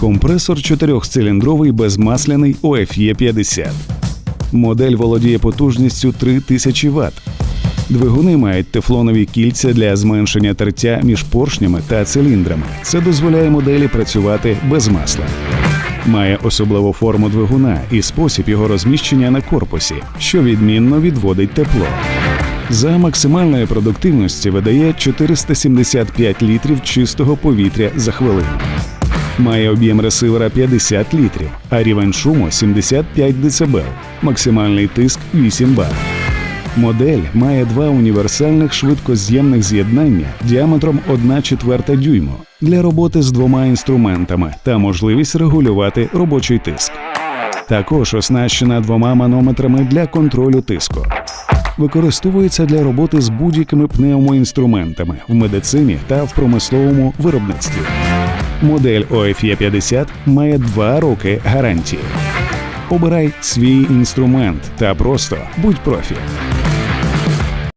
Компресор чотирьохциліндровий безмасляний OFE 50. Модель володіє потужністю 3000 Вт. Двигуни мають тефлонові кільця для зменшення тертя між поршнями та циліндрами. Це дозволяє моделі працювати без масла. Має особливу форму двигуна і спосіб його розміщення на корпусі, що відмінно відводить тепло. За максимальної продуктивності видає 475 літрів чистого повітря за хвилину. Має об'єм ресивера 50 літрів, а рівень шуму 75 дБ, максимальний тиск 8 бар. Модель має два універсальних швидкоз'ємних з'єднання діаметром 1 четверта дюйму для роботи з двома інструментами та можливість регулювати робочий тиск. Також оснащена двома манометрами для контролю тиску. Використовується для роботи з будь-якими пневмоінструментами в медицині та в промисловому виробництві. Модель OFE 50 має 2 роки гарантії. Обирай свій інструмент та просто будь профі.